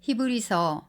히브리서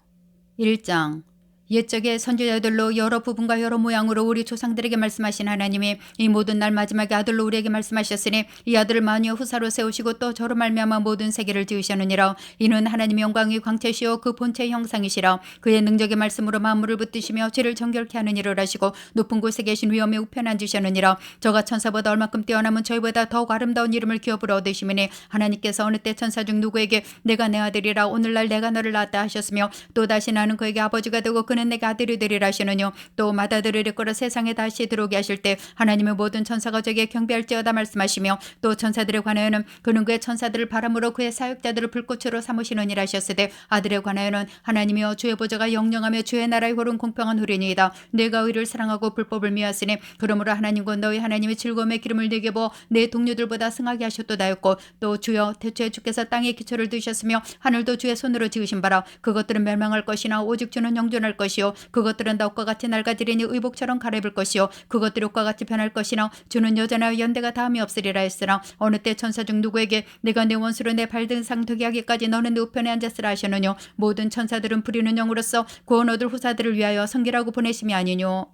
1장 옛적에 선지자들로 여러 부분과 여러 모양으로 우리 조상들에게 말씀하신 하나님이 이 모든 날 마지막에 아들로 우리에게 말씀하셨으니 이 아들을 마녀 후사로 세우시고 또 저로 말미암아 모든 세계를 지으셨느니라. 이는 하나님의 영광이 광채시요 그 본체 형상이시라. 그의 능력의 말씀으로 만물을 붙드시며 죄를 정결케 하는 일을 하시고 높은 곳에 계신 위엄에 우편 앉으셨느니라. 저가 천사보다 얼마큼 뛰어남은 저희보다 더욱 아름다운 이름을 기업으로 얻으시미니 하나님께서 어느 때 천사 중 누구에게 내가 내 아들이라 오늘날 내가 너를 낳았다 하셨으며 또 다시 나는 그에게 아버지가 되고 그는 내게 아들이 되리라 하시느뇨. 또 맏아들을 거라 세상에 다시 들어오게 하실 때 하나님의 모든 천사가 저에게 경배할지어다 말씀하시며 또 천사들에 관하여는 그는 그의 천사들을 바람으로 그의 사역자들을 불꽃으로 삼으시느니라 하셨으되 아들에 관하여는 하나님이여 주의 보좌가 영영하며 주의 나라의 홀은 공평한 후리니이다. 내가 의를 사랑하고 불법을 미웠으니 그러므로 하나님과 너희 하나님의 즐거움의 기름을 내게 부어 내 동료들보다 승하게 하셨도다였고 또 주여 대초에 주께서 땅에 기초를 두셨으며 하늘도 주의 손으로 지으신 바라. 그것들은 멸망할 것이나 오직 주는 영존할 것 이요. 그것들은 덕과 같이 낡아지리니 의복처럼 갈아입을 것이요. 그것들이 옷과 같이 변할 것이나 주는 여전하여 연대가 다음이 없으리라 했으나 어느 때 천사 중 누구에게 내가 내 원수로 내 발등상 되게 하기까지 너는 내 우편에 앉았으라 하셨느뇨? 모든 천사들은 부리는 영으로서 구원 얻을 후사들을 위하여 성기라고 보내심이 아니뇨?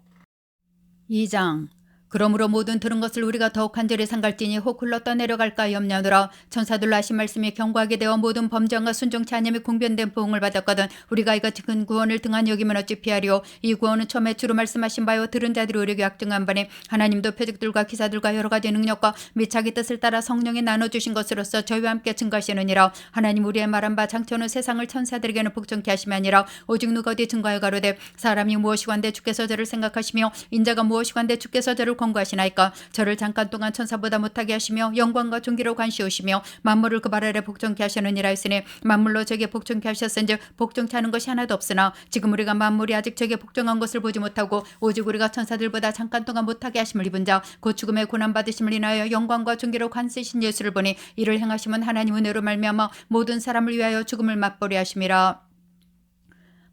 2장 그러므로 모든 들은 것을 우리가 더욱 간절히 상갈지니 혹 흘러 떠내려갈까 염려하노라. 천사들로 하신 말씀이 경고하게 되어 모든 범정과 순종치 않음이 공변된 보응을 받았거든 우리가 이가 지금 구원을 등한 여기면 어찌 피하리오 이 구원은 처음에 주로 말씀하신 바요. 들은 자들이 우리에게 약증한 바니 하나님도 표적들과 기사들과 여러 가지 능력과 미 자기 뜻을 따라 성령에 나눠주신 것으로서 저희와 함께 증거하시느니라. 하나님 우리의 말한 바 장처는 세상을 천사들에게는 복종케 하심이 아니라. 오직 누가 어디 증거하여 가로되 사람이 무엇이관데 주께서 저를 생각하시며 인자가 무엇이관데 주께서 저를 권고하시나이까? 저를 잠깐 동안 천사보다 못하게 하시며 영광과 존귀로 관시오시며 만물을 그 발 아래 복종케 하시느니라 했으니 만물로 저게 복종케 하셨은즉 복종케 하는 것이 하나도 없으나 지금 우리가 만물이 아직 저게 복종한 것을 보지 못하고 오직 우리가 천사들보다 잠깐 동안 못하게 하심을 입은 자곧 죽음의 고난 받으심을 인하여 영광과 존귀로 관세신 예수를 보니 이를 행하심은 하나님 은혜로 말미암아 모든 사람을 위하여 죽음을 맛보리 하심이라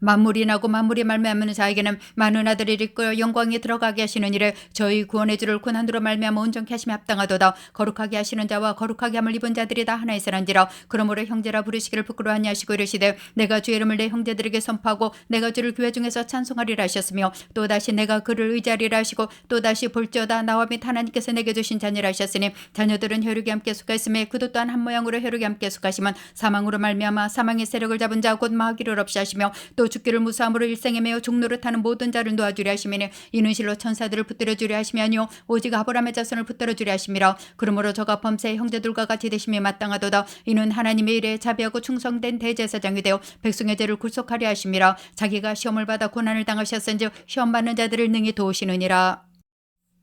만물이 나고 만물이 말미암는 자에게는 많은 아들이 이끌어 영광에 들어가게 하시는 일에 저희 구원의 주를 고난으로 말미암아 온전케 하심에 합당하도다. 거룩하게 하시는 자와 거룩하게 함을 입은 자들이 다 하나의 사람지라. 그러므로 형제라 부르시기를 부끄러워하니 하시고 이르시되 내가 주의 이름을 내 형제들에게 선포하고 내가 주를 교회 중에서 찬송하리라 하셨으며 또다시 내가 그를 의지하리라 하시고 또다시 볼지어다 나와 및 하나님께서 내게 주신 자녀라 하셨으니 자녀들은 혈육에 함께 속하였음에 그도 또한 한 모양으로 혈육에 함께 속하시면 사망으로 말미암아 사망의 세력을 잡은 자 곧 마귀를 없이 하시며 또 죽기를 무사함으로 일생에 매어 종로를 타는 모든 자를 놓아주려 하시미니 이는 실로 천사들을 붙들어 주려 하심이 아니요. 오직 아브라함의 자손을 붙들어 주려 하심이라. 그러므로 저가 범세 형제들과 같이 되심이 마땅하도다. 이는 하나님의 일에 자비하고 충성된 대제사장이 되어 백성의 죄를 굴속하려 하심이라. 자기가 시험을 받아 고난을 당하셨은즉 시험 받는 자들을 능히 도우시느니라.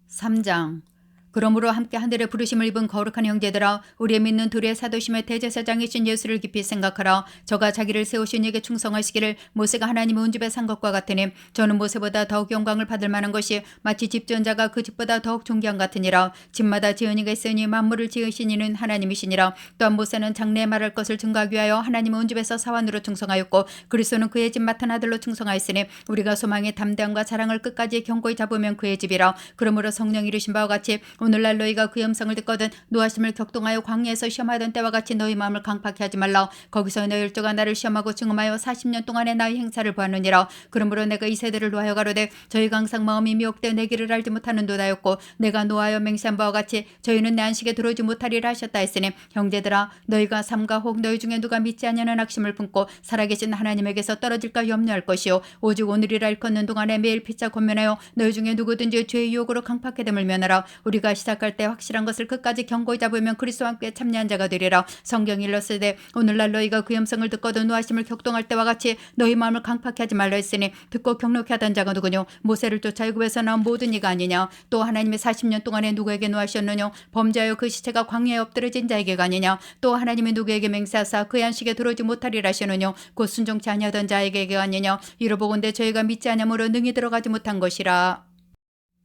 3장 그러므로 함께 하늘의 부르심을 입은 거룩한 형제들아 우리의 믿는 둘의 사도심의 대제사장이신 예수를 깊이 생각하라. 저가 자기를 세우신 이에게 충성하시기를 모세가 하나님의 온 집에 산 것과 같으니 저는 모세보다 더욱 영광을 받을 만한 것이 마치 집 지은 자가 그 집보다 더욱 존귀한 같으니라. 집마다 지은 이가 있으니 만물을 지으신 이는 하나님이시니라. 또한 모세는 장래에 말할 것을 증거하기 위하여 하나님의 온 집에서 사환으로 충성하였고 그리스도는 그의 집 맡은 아들로 충성하였으니 우리가 소망의 담대함과 자랑을 끝까지 견고히 잡으면 그의 집이라. 그러므로 성령 이르신 바와 같이 오늘날 너희가 그 음성을 듣거든 노하심을 격동하여 광야에서 시험하던 때와 같이 너희 마음을 강팍해 하지 말라. 거기서 너희 열조가 나를 시험하고 증음하여 40년 동안의 나의 행사를 보았느니라. 그러므로 내가 이 세대를 노하여 가로되 저희가 항상 마음이 미혹되어 내 길을 알지 못하는 도다였고 내가 노하여 맹세한 바와 같이 저희는 내 안식에 들어오지 못하리라 하셨다 했으니 형제들아 너희가 삼가 혹 너희 중에 누가 믿지 않냐는 악심을 품고 살아계신 하나님에게서 떨어질까 염려할 것이요. 오직 오늘이라 일컫는 동안에 매일 피차 권면하여 너희 중에 누구든지 죄의 유혹으로 강팍해 됨을 면하라 우리가 시작할 때 확실한 것을 끝까지 견고히 잡으면 그리스도와 함께 참여한 자가 되리라. 성경이 일렀으되 오늘날 너희가 그 음성을 듣거든 노하심을 격동할 때와 같이 너희 마음을 강팍해 하지 말라 했으니 듣고 경록해 하던 자가 누구뇨? 모세를 쫓아 애굽에서 나온 모든 이가 아니냐? 또 하나님의 40년 동안에 누구에게 노하셨느뇨? 범죄하여 그 시체가 광야에 엎드러진 자에게가 아니냐? 또 하나님의 누구에게 맹세하사 그의 안식에 들어오지 못하리라 하시느뇨? 곧 순종치 아니하던 자에게가 아니냐? 이로 보건대 저희가 믿지 아니함으로 능히 들어가지 못한 것이라.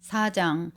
4장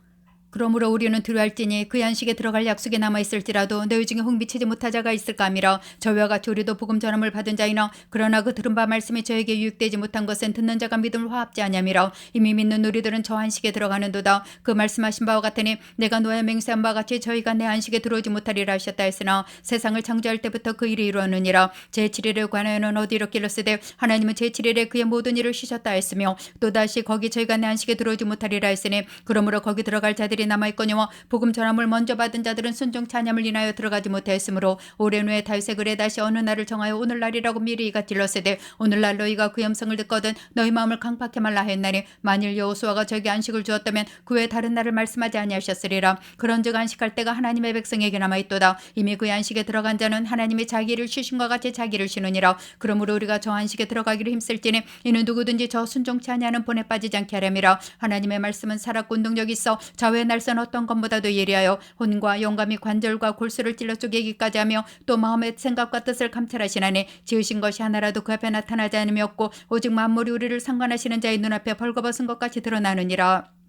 그러므로 우리는 두려할지니 그 안식에 들어갈 약속에 남아 있을지라도 너희 중에 흥미치지 못한 자가 있을까 하미라 저희와 같이 우리도 복음 전함을 받은 자이나 그러나 그 들은 바 말씀이 저에게 유익되지 못한 것은 듣는 자가 믿음을 화합지 아니함이라 이미 믿는 우리들은 저 안식에 들어가는도다. 그 말씀하신 바와 같으니 내가 노예 맹세한 바와 같이 저희가 내 안식에 들어오지 못하리라 하셨다 했으나 세상을 창조할 때부터 그 일이 이루었느니라. 제7일에 관하여는 어디 이렇게 일렀으되 하나님은 제7일에 그의 모든 일을 쉬셨다 했으며 또다시 거기 저희가 내 안식에 들어오지 못하리라 했으니 그러므로 거기 들어갈 자들이 남아있거니와 복음 전함을 먼저 받은 자들은 순종 찬양을 인하여 들어가지 못하였으므로 오랜 후에 다윗의 글에 다시 어느 날을 정하여 오늘날이라고 미리 이가 딜렀으되 오늘날 너희가 그 음성을 듣거든 너희 마음을 강팍해 말라 했나니 만일 여호수아가 저에게 안식을 주었다면 그 외에 다른 날을 말씀하지 아니하셨으리라. 그런즉 안식할 때가 하나님의 백성에게 남아있도다. 이미 그 안식에 들어간 자는 하나님이 자기를 쉬신과 같이 자기를 쉬느니라. 그러므로 우리가 저 안식에 들어가기를 힘쓸지니 이는 누구든지 저 순종치 아니하는 본에 빠지지 않게 하렴이라. 하나님의 말씀은 살았고 운동력이 있어 좌우의 날선 어떤 것보다도 예리하여 혼과 영감이 관절과 골수를 찔러 쪼개기까지 하며 또 마음의 생각과 뜻을 감찰하시나니 지으신 것이 하나라도 그 앞에 나타나지 않음이 없고 오직 만물이 우리를 상관하시는 자의 눈앞에 벌거벗은 것 같이 드러나느니라.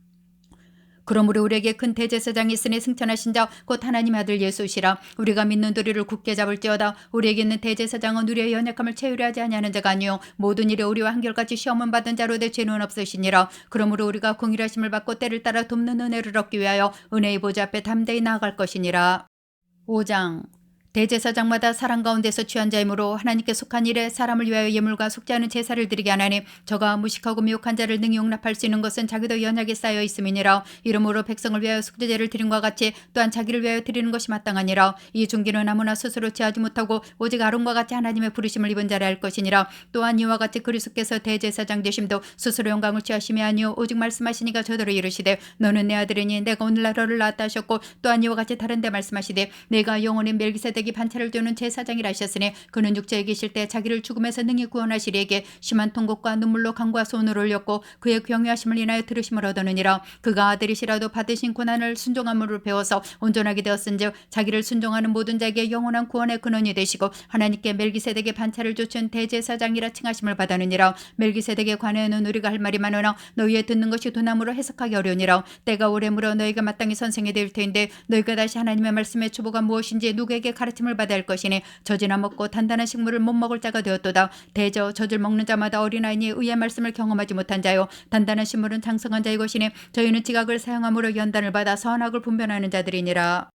그러므로 우리에게 큰 대제사장이 있으니 승천하신 자 곧 하나님 아들 예수시라. 우리가 믿는 도리를 굳게 잡을지어다. 우리에게 있는 대제사장은 우리의 연약함을 채우려 하지 아니하는 자가 아니요. 모든 일에 우리와 한결같이 시험은 받은 자로 내 죄는 없으시니라. 그러므로 우리가 공일하심을 받고 때를 따라 돕는 은혜를 얻기 위하여 은혜의 보좌 앞에 담대히 나아갈 것이니라. 5장 대제사장마다 사람 가운데서 취한 자이므로 하나님께 속한 일에 사람을 위하여 예물과 속죄하는 제사를 드리게 하나니 저가 무식하고 미혹한 자를 능히 용납할 수 있는 것은 자기도 연약에 쌓여 있음이니라. 이러므로 백성을 위하여 속죄제를 드림과 같이 또한 자기를 위하여 드리는 것이 마땅하니라. 이 종기는 아무나 스스로 취하지 못하고 오직 아론과 같이 하나님의 부르심을 입은 자라 할 것이니라. 또한 이와 같이 그리스도께서 대제사장 되심도 스스로 영광을 취하심이 아니요 오직 말씀하시니가 저더러 이르시되 너는 내 아들이니 내가 오늘날 너를 낳았다 하셨고 또한 이와 같이 다른 데 말씀하시되 내가 영원히 멜기세덱 이 반차를 두는 제사장이라 하셨으니 그는 육체에 계실 때 자기를 죽음에서 능히 구원하시리 에게 심한 통곡과 눈물로 강과 손을 올렸고 그의 경외하심을 인하여 들으심을 얻었느니라. 그가 아들이시라도 받으신 고난을 순종함으로 배워서 온전하게 되었은즉 자기를 순종하는 모든 자에게 영원한 구원의 근원이 되시고 하나님께 멜기세덱의 반차를 쫓은 대제사장이라 칭하심을 받았느니라. 멜기세덱에 관하여는 우리가 할 말이 많으나 너희의 듣는 것이 도남으로 해석하기 어려우니라. 때가 오래 물어 너희가 마땅히 선생이 될 터인데 너희가 다시 하나님의 말씀의 초보가 무엇인지 누구에게 가르 침을 받아야 할 것이니 젖이나 먹고 단단한 식물을 못 먹을 자가 되었도다. 대저 젖을 먹는 자마다 어린아이니 의의 말씀을 경험하지 못한 자요. 단단한 식물은 장성한 자의 것이니 저희는 지각을 사용함으로 연단을 받아 선악을 분별하는 자들이니라.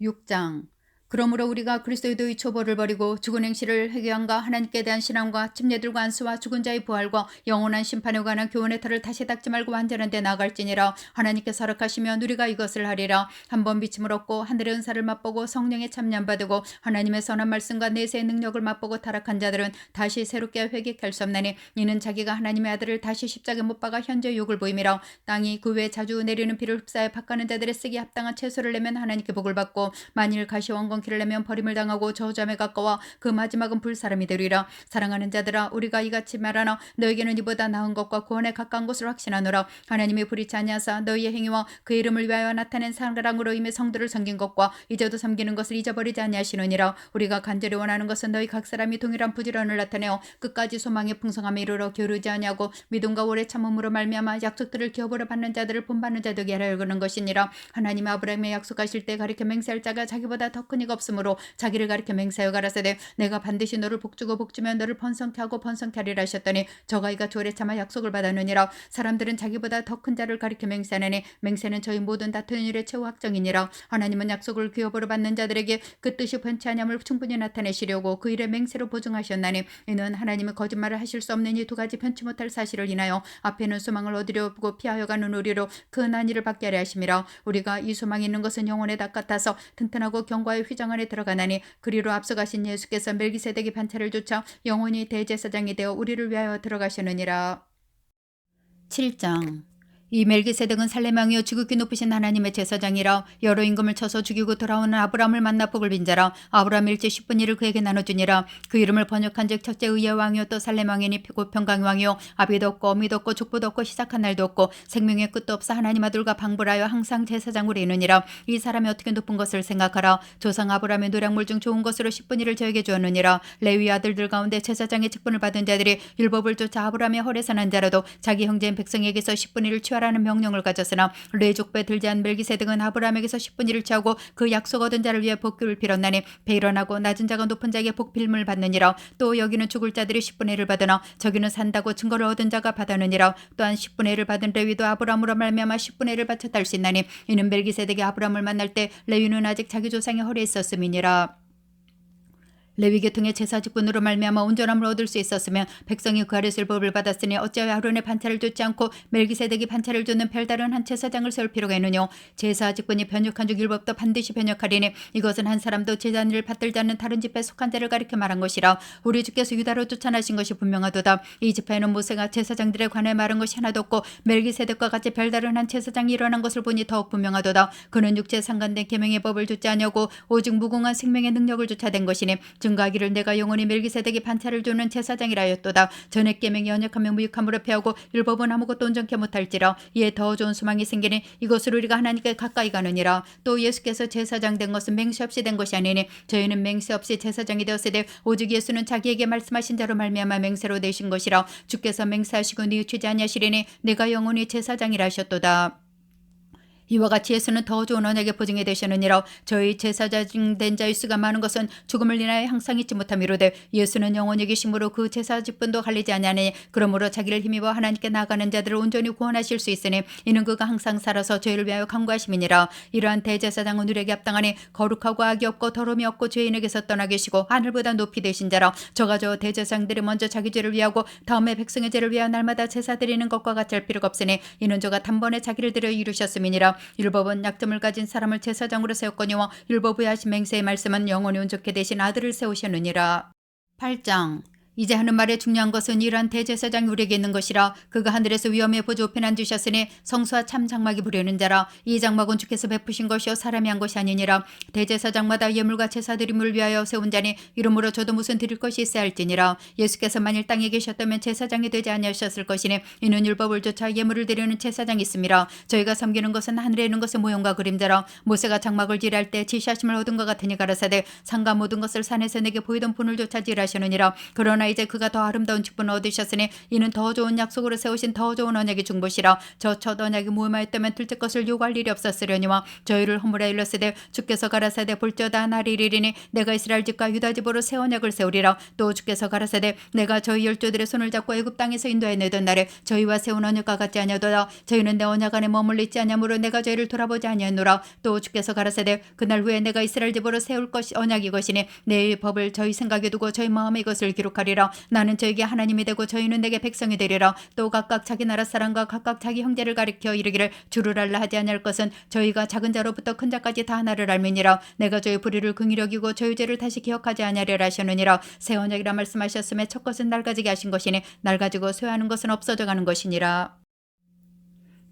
6장 그러므로 우리가 그리스도의 초보를 버리고 죽은 행실을 회개함과 하나님께 대한 신앙과 침례들과 안수와 죽은 자의 부활과 영원한 심판에 관한 교훈의 털을 다시 닦지 말고 완전한 데 나갈지니라. 하나님께 서 락하시면 우리가 이것을 하리라. 한 번 비침을 얻고 하늘의 은사를 맛보고 성령의 참념 받고 하나님의 선한 말씀과 내세의 능력을 맛보고 타락한 자들은 다시 새롭게 회개할 수 없나니 이는 자기가 하나님의 아들을 다시 십자가에 못 박아 현재 욕을 보임이라. 땅이 그외 자주 내리는 비를 흡사해 박가는 자들의 쓰기 합당한 채소를 내면 하나님께 복을 받고 만일 가시원건 길을 내면 버림을 당하고 저주함에 가까워 그 마지막은 불사람이 되리라. 사랑하는 자들아 우리가 이같이 말하나 너에게는 이보다 나은 것과 구원에 가까운 것을 확신하노라. 하나님이 불이치 아니하사 너희의 행위와 그 이름을 위하여 나타낸 사랑으로 임의 성도를 섬긴 것과 이제도 섬기는 것을 잊어버리지 아니하시느니라. 우리가 간절히 원하는 것은 너희 각 사람이 동일한 부지런을 나타내어 끝까지 소망의 풍성함에 이르러 겨루지 아니하고 믿음과 오래 참음으로 말미암아 약속들을 기업으로 받는 자들을 본받는 자 되게 하려는 것이니라. 하나님 아브라함의 약속하실 때 가리켜 맹세할 자가 자기보다 더 큰 이가 없으므로 자기를 가리켜 맹세하여 가라사대 내가 반드시 너를 복주고 복주면 너를 번성케 하고 번성케 하리라 하셨더니 저가 이가 오래 참아 약속을 받았느니라. 사람들은 자기보다 더 큰 자를 가리켜 맹세하느니 맹세는 저희 모든 다투는 일의 최후 확정이니라. 하나님은 약속을 기업으로 받는 자들에게 그 뜻이 번치 아니함을 충분히 나타내시려고 그 일에 맹세로 보증하셨나니 이는 하나님은 거짓말을 하실 수 없는 이 두 가지 편치 못할 사실을 인하여 앞에는 소망을 얻으려고 피하여 가는 우리로 그 난이를 받게 하려 하심이라. 우리가 이 소망이 있는 것은 영혼의 닭 같아서 튼튼하고 경과의 휘장 안에 들어가나니 그리로 앞서가신 예수께서 멜기세덱의 반차를 쫓아 영원히 대제사장이 되어 우리를 위하여 들어가시느니라. 7장 이 멜기세덱은 살렘 왕이요 지극히 높으신 하나님의 제사장이라 여러 임금을 쳐서 죽이고 돌아오는 아브라함을 만나 복을 빈자라 아브라함 일제 10분 일을 그에게 나눠주니라. 그 이름을 번역한즉 첫째 의의 왕이요 또 살렘 왕이니 곧 평강 왕이요 아비도 없고 어미도 없고 족보도 없고 시작한 날도 없고 생명의 끝도 없어 하나님 아들과 방불하여 항상 제사장으로 이느니라. 이 사람이 어떻게 높은 것을 생각하라? 조상 아브라함의 노량물 중 좋은 것으로 10분 일을 저에게 주었느니라. 레위 아들들 가운데 제사장의 직분을 받은 자들이 율법을 쫓아 아브라함의 난 자라도 자기 형제인 백성에게서 10분 일을 취하라 하라는 명령을 가졌으나 레족배 들지 않은 멜기세덱은 아브라함에게서 10분 일을 취하고 그 약속 얻은 자를 위해 복귀를 빌었나니 배 일어나고 낮은 자가 높은 자에게 복빌물 받느니라. 또 여기는 죽을 자들이 10분의 1을 받으나 저기는 산다고 증거를 얻은 자가 받았느니라. 또한 10분의 1을 받은 레위도 아브라함으로 말미암아 10분의 1을 바쳤다 할수 있나니 이는 멜기세덱이 아브라함을 만날 때 레위는 아직 자기 조상의 허리에 있었음이니라 레위 계통의 제사 직분으로 말미암아 온전함을 얻을 수 있었으면 백성이 그 아래 쓸 법을 받았으니 어찌하여 아론의 반차를 쫓지 않고 멜기세덱이 반차를 쫓는 별다른 한 제사장을 세울 필요가 있느뇨? 제사 직분이 변역한 즉 율법도 반드시 변역하리니 이것은 한 사람도 제자를 받들지 않는 다른 집에 속한 자를 가리켜 말한 것이라 우리 주께서 유다로 쫓아나신 것이 분명하도다. 이 집회에는 모세가 제사장들에 관해 말한 것이 하나도 없고 멜기세덱과 같이 별다른 한 제사장이 일어난 것을 보니 더욱 분명하도다. 그는 육체에 상관된 계명의 법을 쫓지 아니하고 오직 무궁한 생명의 능력을 쫓아낸 것이니 증거하기를 내가 영원히 멜기세덱이 반차를 주는 제사장이라였도다. 전액 계명이 연약하며 무익함으로 패하고 율법은 아무것도 온전케 못할지라. 이에 더 좋은 소망이 생기니 이것으로 우리가 하나님께 가까이 가느니라. 또 예수께서 제사장 된 것은 맹세 없이 된 것이 아니니 저희는 맹세 없이 제사장이 되었으되 오직 예수는 자기에게 말씀하신 자로 말미암아 맹세로 되신 것이라. 주께서 맹세하시고 뉘우치지 아니하시리니 내가 영원히 제사장이라 하셨도다 이와 같이 예수는 더 좋은 언약의 보증이 되시느니라 저희 제사장 된 자의 수가 많은 것은 죽음을 인하여 항상 잊지 못함이로되 예수는 영원히 계심으로 그 제사 직분도 갈리지 아니하니 그러므로 자기를 힘입어 하나님께 나가는 자들을 온전히 구원하실 수 있으니 이는 그가 항상 살아서 저희를 위하여 간구하심이니라. 이러한 대제사장은 우리에게 합당하니 거룩하고 악이 없고 더러움이 없고 죄인에게서 떠나 계시고 하늘보다 높이 되신 자라. 저가 저 대제사장들이 먼저 자기 죄를 위하고 다음에 백성의 죄를 위하여 날마다 제사 드리는 것과 할 필요가 없으니 이는 저가 단번에 자기를 들여 이루셨음이니라 율법은 약점을 가진 사람을 제사장으로 세웠거니와 율법의 하신 맹세의 말씀은 영원히 온전케 되신 아들을 세우셨느니라. 8장 이제 하는 말에 중요한 것은 이러한 대제사장이 우리에게 있는 것이라 그가 하늘에서 위엄의 보조 우편안 주셨으니 성수와 참 장막이 부르는 자라 이 장막은 주께서 베푸신 것이요 사람이 한 것이 아니니라 대제사장마다 예물과 제사드림을 위하여 세운 자니 이러므로 저도 무슨 드릴 것이 있어야 할지니라 예수께서 만일 땅에 계셨다면 제사장이 되지 아니하셨을 것이니 이는 율법을 쫓아 예물을 드리는 제사장이 있음이라 저희가 섬기는 것은 하늘에 있는 것의 모형과 그림자라 모세가 장막을 지랄 때 지시하심을 얻은 것 같으니 가라사대 상가 모든 것을 산에서 내게 보이던 분을 쫓아 지라시느니라 그러나 이제 그가 더 아름다운 직분을 얻으셨으니 이는 더 좋은 약속으로 세우신 더 좋은 언약의 중보시라. 저 첫 언약이 무음하였다면 둘째 것을 요구할 일이 없었으려니와 저희를 허물에 일렀으되 주께서 가라사대 볼저다 이르리니 내가 이스라엘 집과 유다 집으로 새 언약을 세우리라. 또 주께서 가라사대 내가 저희 열조들의 손을 잡고 애굽 땅에서 인도해 내던 날에 저희와 세운 언약과 같지 아니하도다. 저희는 내 언약 안에 머물러 있지 아니하므로 내가 저희를 돌아보지 아니하노라. 또 주께서 가라사대 그날 후에 내가 이스라엘 집으로 세울 것이 언약이 것이니 내 법을 저희 생각에 두고 저희 마음에 이것을 기록하리라 나는 저에게 하나님이 되고 저희는 내게 백성이 되리라. 또 각각 자기 나라 사람과 각각 자기 형제를 가리켜 이르기를 주를 알라 하지 아니할 것은 저희가 작은 자로부터 큰 자까지 다 나를 알미니라. 내가 저희 불의를 긍휼히 여기고 저희 죄를 다시 기억하지 아니하리라 하셨느니라. 새 언약이라 말씀하셨음에 첫 것은 날 가지게 하신 것이니 날 가지고 쇠하는 것은 없어져 가는 것이니라.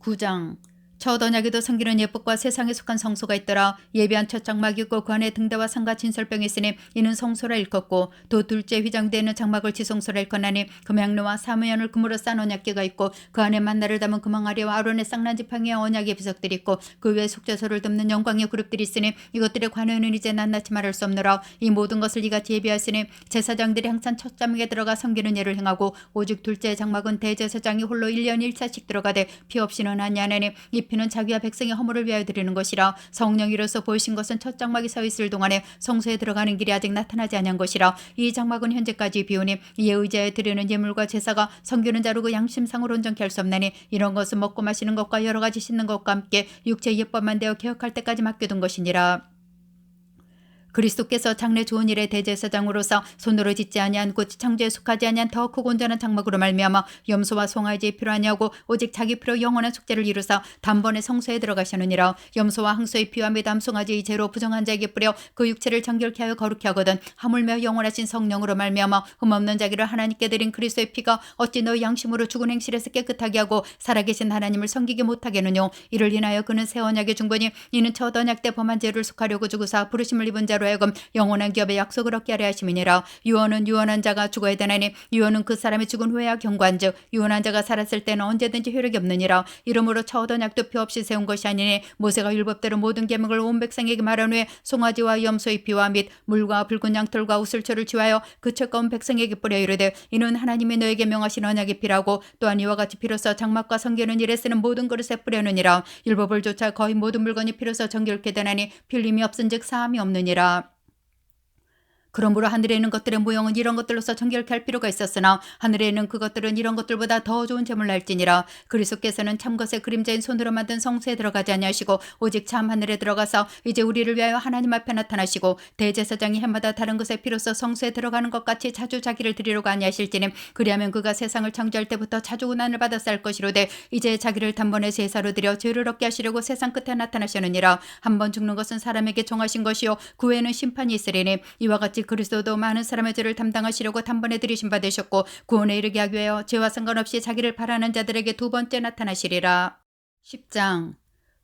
9장 첫 언약에도 섬기는 예법과 세상에 속한 성소가 있더라. 예비한 첫 장막이 있고 그 안에 등대와 상과 진설병이 있으니 이는 성소라 일컫고 또 둘째 휘장되는 장막을 지성소라 일컫나니 금양로와 사무연을 금으로 싼 언약계가 있고 그 안에 만나를 담은 금항아리와 아론의 쌍난 지팡이와 언약의 비석들이 있고 그 외에 속죄소를 덮는 영광의 그룹들이 있으니 이것들의 관여는 이제 낱낱이 말할 수 없노라. 이 모든 것을 이같이 예비하시니 제사장들이 항상 첫 장막에 들어가 섬기는 예를 행하고 오직 둘째 장막은 대제사장이 홀로 1년 1차씩 들어가되 피 없이는 않으니 이 피는 자기와 백성의 허물을 위하여 드리는 것이라 성령이로서 보이신 것은 첫 장막이 서 있을 동안에 성소에 들어가는 길이 아직 나타나지 아니한 것이라 이 장막은 현재까지 비오니 이에 의지하여 드리는 예물과 제사가 섬기는 자로 그 양심상으로 온전케 할 수 없나니 이런 것은 먹고 마시는 것과 여러 가지 씻는 것과 함께 육체 예법만 되어 개혁할 때까지 맡겨둔 것이니라. 그리스도께서 장래 좋은 일의 대제사장으로서 손으로 짓지 아니한 곧 창조에 속하지 아니한 더 크고 온전한 장막으로 말미암아 염소와 피로 아니하고 오직 자기 피로 영원한 속죄를 이루사 단번에 성소에 들어가시느니라. 염소와 항소의 피와 매담 송아지의 죄로 부정한 자에게 뿌려 그 육체를 정결케 하여 거룩케 하거든 하물며 영원하신 성령으로 말미암아 흠없는 자기를 하나님께 드린 그리스도의 피가 어찌 너희 양심으로 죽은 행실에서 깨끗하게 하고 살아계신 하나님을 섬기게 못하겠느뇨? 이를 인하여 그는 새 언약의 중본이 이는 첫 언약 때 범한 죄를 속하려고 죽으사 부르심을 입은 자로 자로 하여금 영원한 기업의 약속을 얻게 하려 하심이니라. 유언은 유언한 자가 죽어야 되나니 유언은 그 사람이 죽은 후에야 경관즉 유언한 자가 살았을 때는 언제든지 효력이 없느니라. 이러므로 처하던 약도 표 없이 세운 것이 아니니 모세가 율법대로 모든 계명을 온 백성에게 말한 후에 송아지와 염소의 피와 및 물과 붉은 양털과 우슬초를 취하여 그 책가운 백성에게 뿌려 이르되 이는 하나님이 너에게 명하신 언약의 피라고 또한 이와 같이 피로써 장막과 성기는 일에 쓰는 모든 그릇에 뿌려느니라. 율법을 조차 거의 모든 물건이 피로써 정결케 되나니 필림이 없은즉 사함이 없느니라 그러므로 하늘에 있는 것들의 모형은 이런 것들로서 정결케 할 필요가 있었으나 하늘에 있는 그것들은 이런 것들보다 더 좋은 제물을 날지니라. 그리스도께서는 참 것의 그림자인 손으로 만든 성소에 들어가지 아니하시고 오직 참 하늘에 들어가서 이제 우리를 위하여 하나님 앞에 나타나시고 대제사장이 해마다 다른 것에 피로써 성소에 들어가는 것 같이 자주 자기를 드리려고 아니하실지니 그리하면 그가 세상을 창조할 때부터 자주 고난을 받았을 할 것이로되 이제 자기를 단번에 제사로 드려 죄를 얻게 하시려고 세상 끝에 나타나셨느니라. 한 번 죽는 것은 사람에게 정하신 것이요 그 후에는 심판이 있으리니 이와 같이 그리스도도 많은 사람의 죄를 담당하시려고 단번에 들이신 바 되셨고 구원에 이르게 하기 위하여 죄와 상관없이 자기를 바라는 자들에게 두 번째 나타나시리라. 10장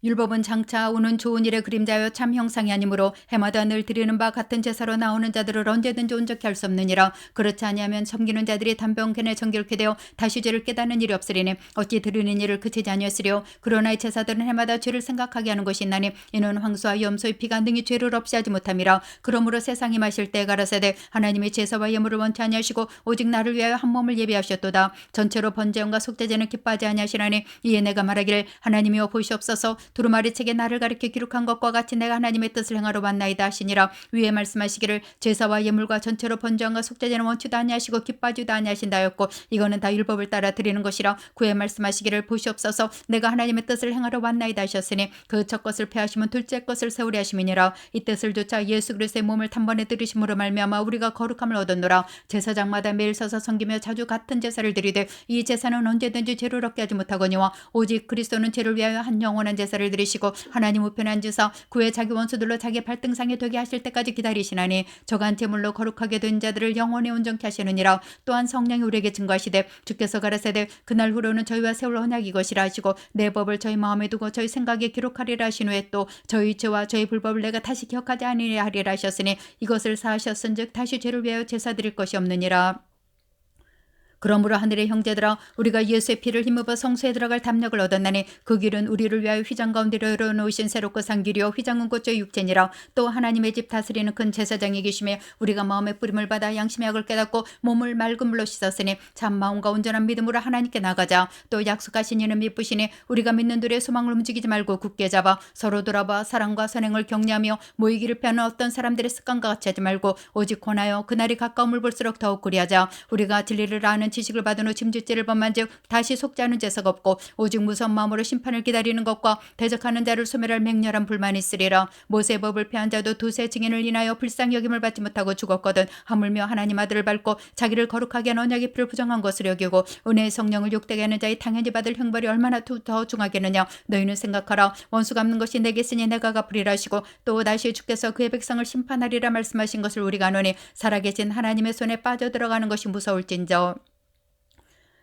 율법은 장차 오는 좋은 일의 그림자여 참 형상이 아니므로 해마다 늘 드리는 바 같은 제사로 나오는 자들을 언제든지 온전케 할수 없느니라. 그렇지 아니하면 섬기는 자들이 단병캔에 정결케 되어 다시 죄를 깨닫는 일이 없으리니 어찌 드리는 일을 그치지 아니었으리요? 그러나 이 제사들은 해마다 죄를 생각하게 하는 것이 있나니 이는 황소와 염소의 피가 능히 죄를 없이 하지 못함이라. 그러므로 세상이 마실 때 가라사대 하나님이 제사와 예물을 원치 아니하시고 오직 나를 위하여 한 몸을 예비하셨도다. 전체로 번제원과 속죄제는 기뻐하지 아니하시나니 이에 내가 말하기를 하나님이여 보시옵소서 두루마리 책에 나를 가리켜 기록한 것과 같이 내가 하나님의 뜻을 행하러 왔나이다 하시니라. 위에 말씀하시기를 제사와 예물과 전체로 번제원과 속죄제는 원치도 아니하시고 기뻐하지도 아니하신다였고 이거는 다 율법을 따라 드리는 것이라 구에 말씀하시기를 보시옵소서. 내가 하나님의 뜻을 행하러 왔나이다 하셨으니 그 첫 것을 패하시면 둘째 것을 세우려 하심이니라. 이 뜻을 조차 예수 그리스도의 몸을 단번에 들으심으로 말미암아 우리가 거룩함을 얻었노라. 제사장마다 매일 서서 섬기며 자주 같은 제사를 드리되 이 제사는 언제든지 죄를 얻게 하지 못하거니와 오직 그리스도는 죄를 위하여 한 영원한 제사를 드리시고 하나님 우편에 앉으사 그의 자기 원수들로 자기 발등상에 되게 하실 때까지 기다리시나니 저간 제물로 거룩하게 된 자들을 영원히 온전케 하시느니라. 또한 성령이 우리에게 증거하시되 주께서 가라사대 그날 후로는 저희와 세울 언약이 것이라 하시고 내 법을 저희 마음에 두고 저희 생각에 기록하리라 하신 후에 또 저희 죄와 저희 불법을 내가 다시 기억하지 아니하리라 하리라 하셨으니 이것을 사하셨은즉 다시 죄를 위하여 제사 드릴 것이 없느니라 그러므로 하늘의 형제들아 우리가 예수의 피를 힘입어 성소에 들어갈 담력을 얻었나니 그 길은 우리를 위하여 휘장 가운데로 열어놓으신 새롭고 산 길이요 휘장은 곧저 육체니라. 또 하나님의 집 다스리는 큰 제사장이 계심에 우리가 마음의 뿌림을 받아 양심의 약을 깨닫고 몸을 맑은 물로 씻었으니 참 마음과 온전한 믿음으로 하나님께 나가자. 또 약속하신 이는 미쁘시니 우리가 믿는 들의 소망을 움직이지 말고 굳게 잡아 서로 돌아봐 사랑과 선행을 격려하며 모이기를 피하는 어떤 사람들의 습관과 같이 하지 말고 오직 권하여 그날이 가까움을 볼수록 더욱 그리하자. 우리가 진리를 아는 지식을 받은 후 짐짓질을 범한 즉 다시 속지 않은 죄사가 없고 오직 무서운 마음으로 심판을 기다리는 것과 대적하는 자를 소멸할 맹렬한 불만이 있으리라. 모세 법을 패한 자도 두세 증인을 인하여 불쌍히 여김을 받지 못하고 죽었거든 하물며 하나님 아들을 밟고 자기를 거룩하게 한 언약의 피를 부정한 것으로 여기고 은혜의 성령을 욕되게 하는 자의 당연히 받을 형벌이 얼마나 더 중하겠느냐. 너희는 생각하라. 원수 갚는 것이 내게 있으니 내가 갚으리라 하시고 또 다시 주께서 그의 백성을 심판하리라 말씀하신 것을 우리가 아노니 살아계신 하나님의 손에 빠져들어가는 것이 무서울진저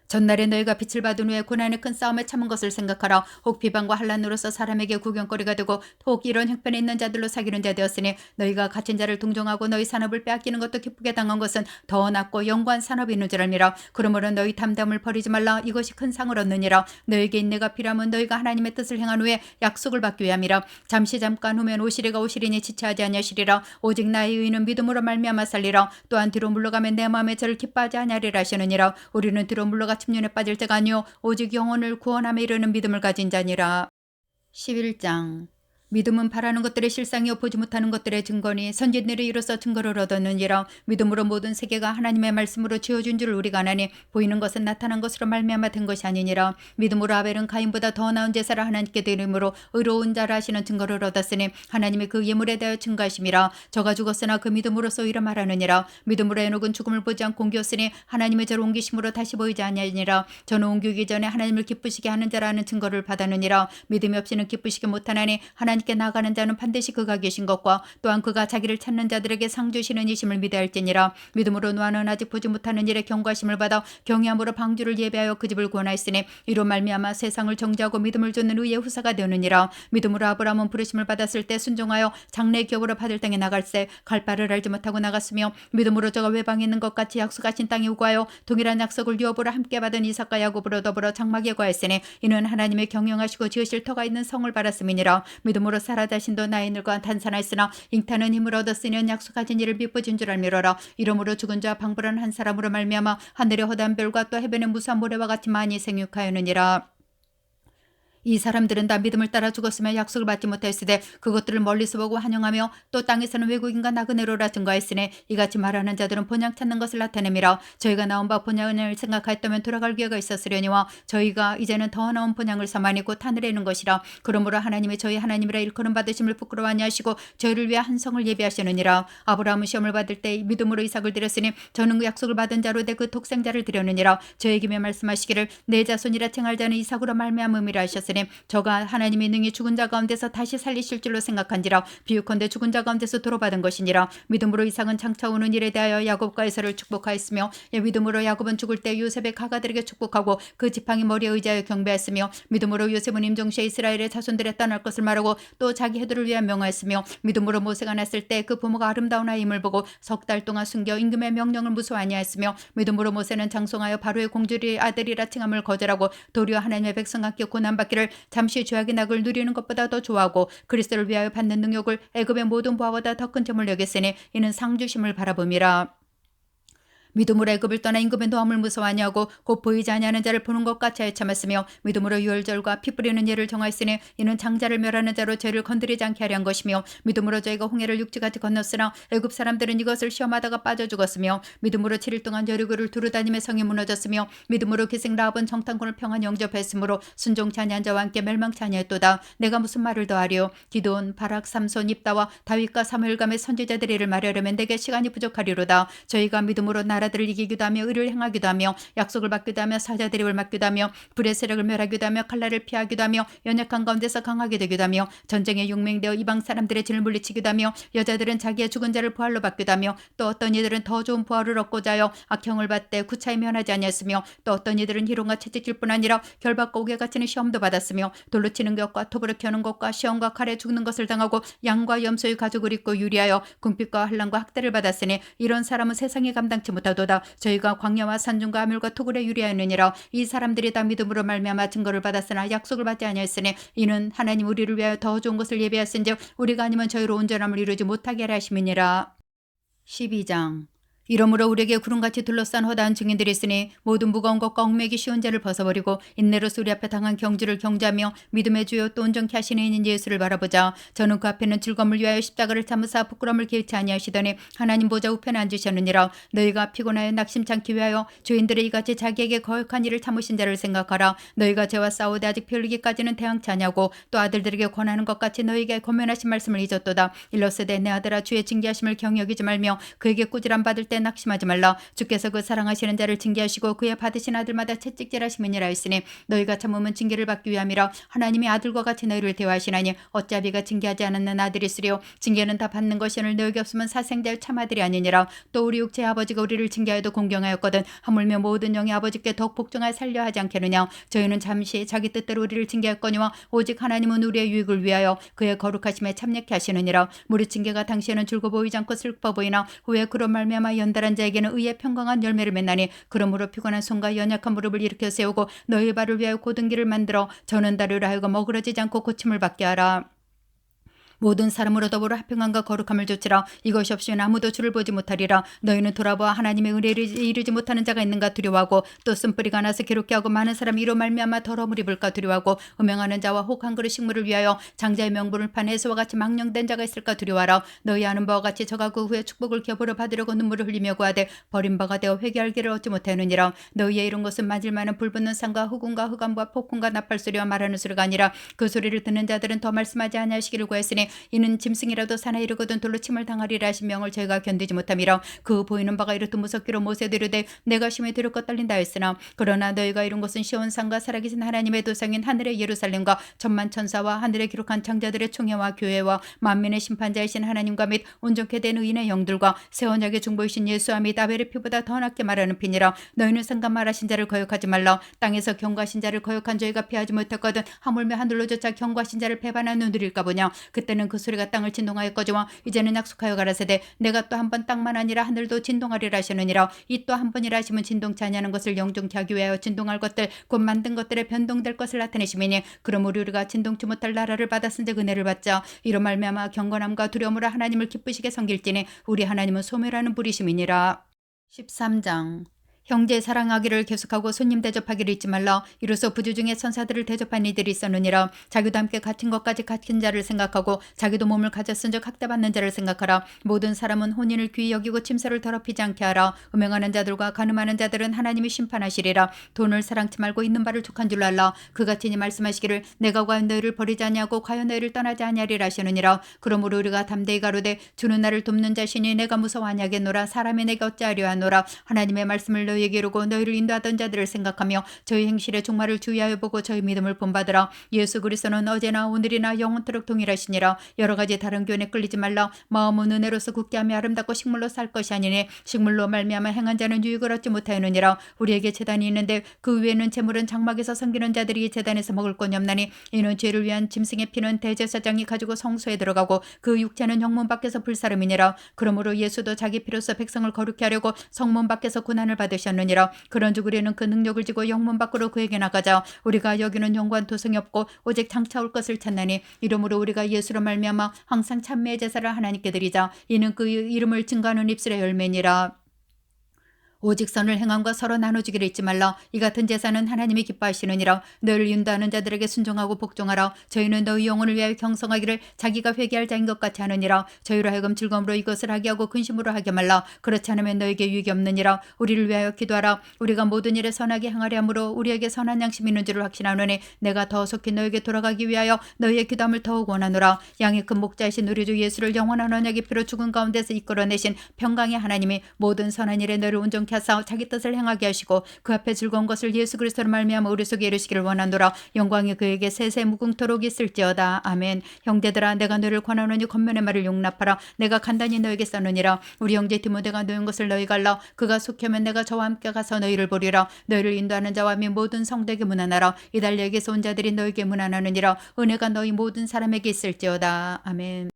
전날에 너희가 빛을 받은 후에 고난의 큰 싸움에 참은 것을 생각하라. 혹 비방과 한란으로서 사람에게 구경거리가 되고 혹 이런 형편에 있는 자들로 사귀는 자 되었으니 너희가 갇힌 자를 동정하고 너희 산업을 빼앗기는 것도 기쁘게 당한 것은 더 낫고 영구한 산업이 있는 줄 알미라. 그러므로 너희 담담을 버리지 말라. 이것이 큰 상을 얻느니라. 너에게 인내가 필요하면 너희가 하나님의 뜻을 행한 후에 약속을 받기 위함이라. 잠시 잠깐 후면 오시리가 오시리니 지체하지 아니하시리라. 오직 나의 의는 믿음으로 말미암아 살리라. 또한 뒤로 물러가면 내 마음에 저를 기뻐하지 아니하리라 하시느니라. 우리는 뒤로 물러가 침륜에 빠질 때가 아니요 오직 영혼을 구원함에 이르는 믿음을 가진 자니라. 11장 믿음은 바라는 것들의 실상이요 보지 못하는 것들의 증거니 선진들이 이로써 증거를 얻었느니라 믿음으로 모든 세계가 하나님의 말씀으로 지어준 줄 우리가 아나니 보이는 것은 나타난 것으로 말미암아 된 것이 아니니라. 믿음으로 아벨은 가인보다 더 나은 제사를 하나님께 드림으로 의로운 자라 하시는 증거를 얻었으니 하나님의 그 예물에 대하여 증가하심이라. 저가 죽었으나 그 믿음으로써 이라 말하느니라. 믿음으로 에녹은 죽음을 보지 않고 옮겼으니 하나님의 저를 옮기심으로 다시 보이지 아니하니라. 저는 옮기기 전에 하나님을 기쁘시게 하는 자라는 증거를 받았느니라. 믿음이 없이는 기쁘시게 못하나니 하나님 하나님께 나가는 자는 반드시 그가 계신 것과 또한 그가 자기를 찾는 자들에게 상 주시는 이심을 믿어할지니라. 믿음으로 노아는 아직 보지 못하는 일에 경과심을 받아 경외함으로 방주를 예배하여 그 집을 구원하였으니 이로 말미암아 세상을 정죄하고 믿음을 쫓는 의의 후사가 되느니라. 믿음으로 아브라함은 부르심을 받았을 때 순종하여 장래 기업으로 받을 땅에 나갈새 갈 바를 알지 못하고 나갔으며 믿음으로 저가 외방에 있는 것 같이 약속하신 땅에 우거하여 동일한 약속을 유업으로 함께 받은 이삭과 야곱으로 더불어 장막에 거하였으니 이는 하나님의 경영하시고 지으실 터가 있는 성을 바랐음이니라. 믿음으로 사라 자신도 나이늘과 단산하였으나 잉타는 힘을 얻었으니 약속하신 일을 미쁘진 줄 알미로라. 이러므로 죽은 자와 방불한 한 사람으로 말미암아 하늘의 허다한 별과 또 해변의 무수한 모래와 같이 많이 생육하였느니라 이 사람들은 다 믿음을 따라 죽었으며 약속을 받지 못하였으되 그것들을 멀리서 보고 환영하며 또 땅에서는 외국인과 나그네로라 증거했으니 이같이 말하는 자들은 본향 찾는 것을 나타내미라 저희가 나온 바 본향을 생각하였다면 돌아갈 기회가 있었으려니와 저희가 이제는 더 나은 본향을 하늘에 있는 것이라 그러므로 하나님이 저희 하나님이라 일컬음 받으심을 부끄러워하니 하시고 저희를 위해 한 성을 예비하시느니라. 아브라함은 시험을 받을 때 믿음으로 이삭을 드렸으니 저는 그 약속을 받은 자로 내그 독생자를 드렸느니라. 저에게 말씀하시기를 내 자손이라 칭할 자는 이삭으로 말미암음이라 하셨으니 저가 하나님의 능히 죽은 자 가운데서 다시 살리실 줄로 생각한지라 비유컨대 죽은 자 가운데서 도로받은 것이니라. 믿음으로 이삭은 장차 오는 일에 대하여 야곱과 에서를 축복하였으며 예, 믿음으로 야곱은 죽을 때 요셉의 가가들에게 축복하고 그 지팡이 머리에 의지하여 경배했으며 믿음으로 요셉은 임종시에 이스라엘의 자손들에 떠날 것을 말하고 또 자기 해들을 위한 명하였으며 믿음으로 모세가 났을 때 그 부모가 아름다운 아임을 보고 석 달 동안 숨겨 임금의 명령을 무서워 아니하였으며 믿음으로 모세는 장송하여 바로의 공주리 아들이라 칭함을 거절하고 도리어 하나님의 백성과 함께 고난받기를 잠시 죄악의 낙을 누리는 것보다 더 좋아하고 그리스도를 위하여 받는 능력을 애굽의 모든 부하보다 더 큰 점을 여겼으니 이는 상주심을 바라봄이라. 믿음으로 애굽을 떠나 임금의 노함을 무서워하냐고 곧 보이지 아니하는 자를 보는 것 같이 하여 참았으며 믿음으로 유월절과 피 뿌리는 예를 정하였으니 이는 장자를 멸하는 자로 죄를 건드리지 않게 하려 한 것이며 믿음으로 저희가 홍해를 육지같이 건넜으나 애굽 사람들은 이것을 시험하다가 빠져 죽었으며 믿음으로 7일 동안 여리고를 두루다니며 성이 무너졌으며 믿음으로 기생 라합은 정탐꾼을 평안 영접했으므로 순종치 아니한 자와 함께 멸망치 아니했도다. 내가 무슨 말을 더하리요? 기도온 바락 삼손 입다와 다윗과 사무엘감의 선지자들의 일을 말하려면 내게 시간이 부족하리로다. 저희가 믿음으로 나라 나라들을 이기기도 하며 의를 행하기도 하며 약속을 받기도 하며 사자들이 올맞기도 하며 불의 세력을 멸하기도 하며 칼날을 피하기도 하며 연약한 가운데서 강하게 되기도 하며 전쟁에 용맹되어 이방 사람들의 진을 물리치기도 하며 여자들은 자기의 죽은 자를 부활로 받기도 하며 또 어떤 이들은 더 좋은 부활을 얻고자 하여 악형을 받되 구차히 면하지 아니했으며 또 어떤 이들은 희롱과 채찍질 뿐 아니라 결박과 옥에 갇히는 시험도 받았으며 돌로 치는 것과 톱으로 켜는 것과 시험과 칼에 죽는 것을 당하고 양과 염소의 가족을 입고 유리하여 궁핍과 환란과 학대를 받았으니 이런 사람은 세상에 감당치 못하고 하도다 저희가 광야와 산중과 하물과 토굴에 유리하느니라 이 사람들이 다 믿음으로 말미암아 증거를 받았으나 약속을 받지 아니하였으니 이는 하나님 우리를 위하여 더 좋은 것을 예비하신즉 우리가 아니면 저희로 온전함을 이루지 못하게 하라 하심이니라. 12장 이러므로 우리에게 구름같이 둘러싼 허다한 증인들이 있으니 모든 무거운 것과 얽매기 쉬운 죄를 벗어버리고 인내로서 우리 앞에 당한 경주를 경주하며 믿음의 주요 또 온전케 하시는 이인 예수를 바라보자. 저는 그 앞에는 즐거움을 위하여 십자가를 참으사 부끄러움을 개의치 아니하시더니 하나님 보좌 우편에 앉으셨느니라. 너희가 피곤하여 낙심찮기 위하여 주인들의 이같이 자기에게 거역한 일을 참으신 자를 생각하라. 너희가 죄와 싸우되 아직 피 흘리기까지는 대항치 아니하고 또 아들들에게 권하는 것 같이 너희에게 권면하신 말씀을 잊었도다. 일러스되 내 아들아 주의 징계하심을 경여기지 말며 그에게 꾸지람 받을 때때 낙심하지 말라. 주께서 그 사랑하시는 자를 징계하시고 그의 받으신 아들마다 채찍질 하시느니라 했으니 너희가 참으면 징계를 받기 위함이라 하나님이 아들과 같이 너희를 대화하시나니 어찌아비가 징계하지 않았는 아들이 쓰리요. 징계는 다 받는 것이 오늘 너희가 없으면 사생자의 참아들이 아니니라. 또 우리 육체 아버지가 우리를 징계하여도 공경하였거든 하물며 모든 영의 아버지께 더욱 복종하여 살려 하지 않겠느냐. 저희는 잠시 자기 뜻대로 우리를 징계했거니와 오직 하나님은 우리의 유익을 위하여 그의 거룩하심에 참여케 하시느니라. 무릇 징계가 당시에는 즐거 보이지 않고 슬퍼 보이나 후에 그런 말미암아 연달한 자에게는 의의 평강한 열매를 맺나니 그러므로 피곤한 손과 연약한 무릎을 일으켜 세우고 너희 발을 위하여 길을 만들어 저는 다리를 하여금 먹으러지지 않고 고침을 받게 하라. 모든 사람으로 더불어 합평함과 거룩함을 조치라. 이것이 없이는 아무도 주를 보지 못하리라. 너희는 돌아보아 하나님의 은혜를 이루지 못하는 자가 있는가 두려워하고 또 쓴뿌리가 나서 괴롭게 하고 많은 사람이 이로 말미암아 더러움을 입을까 두려워하고 음행하는 자와 혹 한 그릇 식물을 위하여 장자의 명분을 판 해서와 같이 망령된 자가 있을까 두려워하라. 너희 아는 바와 같이 저가 그 후에 축복을 겹으로 받으려고 눈물을 흘리며 구하되 버린 바가 되어 회개할 길을 얻지 못하느니라. 너희의 이런 것은 맞을 만한 불붙는 산과 흑운과 흑암과 폭군과 나팔 소리와 말하는 소리가 아니라 그 소리를 듣는 자들은 더 말씀하지 아니하시기를 구했으니 이는 짐승이라도 사나 이르거든 돌로 침을 당하리라 하신 명을 저희가 견디지 못함이라. 그 보이는 바가 이렇듯 무섭기로 모세도 이르되 내가 심히 것 떨린다 했으나 그러나 너희가 이룬 것은 시온산과 살아계신 하나님의 도상인 하늘의 예루살렘과 천만 천사와 하늘에 기록한 장자들의 총회와 교회와 만민의 심판자이신 하나님과 및 온전케 된 의인의 영들과 새 언약의 중보이신 예수와 및 아벨의 피보다 더 낫게 말하는 피니라. 너희는 상간 말하신 자를 거역하지 말라. 땅에서 경과하신 자를 거역한 저희가 피하지 못했거든 하물며 하늘로 쫓아 경과하신 자를 배반하는 누릴까 보냐. 그때는 그 소리가 땅을 진동하였거지와 이제는 약속하여 가라세대 내가 또 한 번 땅만 아니라 하늘도 진동하리라 하시느니라. 이 또 한 번이라 하시면 진동치 아니하는 것을 영종케 하기 위하여 진동할 것들 곧 만든 것들에 변동될 것을 나타내시미니 그러므로 우리가 진동치 못할 나라를 받았은즉 은혜를 받자. 이로 말미암아 경건함과 두려움으로 하나님을 기쁘시게 섬길지니 우리 하나님은 소멸하는 부리심이니라. 13장 형제 사랑하기를 계속하고 손님 대접하기를 잊지 말라. 이로써 부주 중에 천사들을 대접한 이들이 있었느니라. 자기도 함께 갇힌 것까지 갇힌 자를 생각하고 자기도 몸을 가졌은즉 학대받는 자를 생각하라. 모든 사람은 혼인을 귀히 여기고 침소를 더럽히지 않게 하라. 음행하는 자들과 간음하는 자들은 하나님이 심판하시리라. 돈을 사랑치 말고 있는 바를 족한 줄 알라. 그같이니 말씀하시기를 내가 과연 너희를 버리지 아니하고 과연 너희를 떠나지 아니하리라 하시느니라. 그러므로 우리가 담대히 가로되 주는 나를 돕는 자신이 내가 무서워하냐겠노라. 사람이 내게 어찌하려 하노라. 하나님의 말씀을 너희에게 이르고 너희를 인도하던 자들을 생각하며 저희 행실의 종말을 주의하여 보고 저희 믿음을 본받으라. 예수 그리스도는 어제나 오늘이나 영원토록 동일하시니라. 여러 가지 다른 교훈에 끌리지 말라. 마음은 은혜로서 굳게 하며 아름답고 식물로 살 것이 아니니 식물로 말미암아 행한 자는 유익을 얻지 못하였느니라. 우리에게 재단이 있는데 그 위에는 재물은 장막에서 섬기는 자들이 재단에서 먹을 것이 없나니 이는 죄를 위한 짐승의 피는 대제사장이 가지고 성소에 들어가고 그 육체는 형문 밖에서 불사름이니라. 그러므로 예수도 자기 피로서 백성을 거룩히 하려고 성문 밖에서 고난을 받으 셨느니라. 그런 즉 우리는 그 능력을 지고 영문 밖으로 그에게 나가자. 우리가 여기는 영관 도성이 없고 오직 장차 올 것을 찾나니 이러므로 우리가 예수로 말미암아 항상 찬미의 제사를 하나님께 드리자. 이는 그 이름을 증거하는 입술의 열매니라. 오직 선을 행함과 서로 나눠주기를 잊지 말라. 이 같은 제사는 하나님이 기뻐하시느니라. 너를 인도하는 자들에게 순종하고 복종하라. 저희는 너희 영혼을 위하여 경성하기를 자기가 회개할 자인 것 같이 하느니라. 저희로 하여금 즐거움으로 이것을 하게 하고 근심으로 하게 말라. 그렇지 않으면 너에게 유익이 없느니라. 우리를 위하여 기도하라. 우리가 모든 일에 선하게 행하려 함으로 우리에게 선한 양심이 있는 줄을 확신하노니 내가 더 속히 너에게 돌아가기 위하여 너희의 기도함을 더욱 원하노라. 양의 큰 목자이신 우리 주 예수를 영원한 언약의 피로 죽은 가운데서 이끌어내신 평강의 하나님이 모든 선한 일에 너를 온전케 하사 자기 뜻을 행하게 하시고 그 앞에 즐거운 것을 예수 그리스도로 말미암아 우리 속에 이루시기를 원하노라. 영광이 그에게 세세 무궁토록 있을지어다. 아멘. 형제들아 내가 너를 권하노니 겉면의 말을 용납하라. 내가 간단히 너에게 써느니라. 우리 형제 디모데가 놓은 것을 너희가 알라. 그가 속하면 내가 저와 함께 가서 너희를 보리라. 너희를 인도하는 자와 및 모든 성도에게 문안하라. 이달리에게서 온 자들이 너에게 문안하느니라. 은혜가 너희 모든 사람에게 있을지어다. 아멘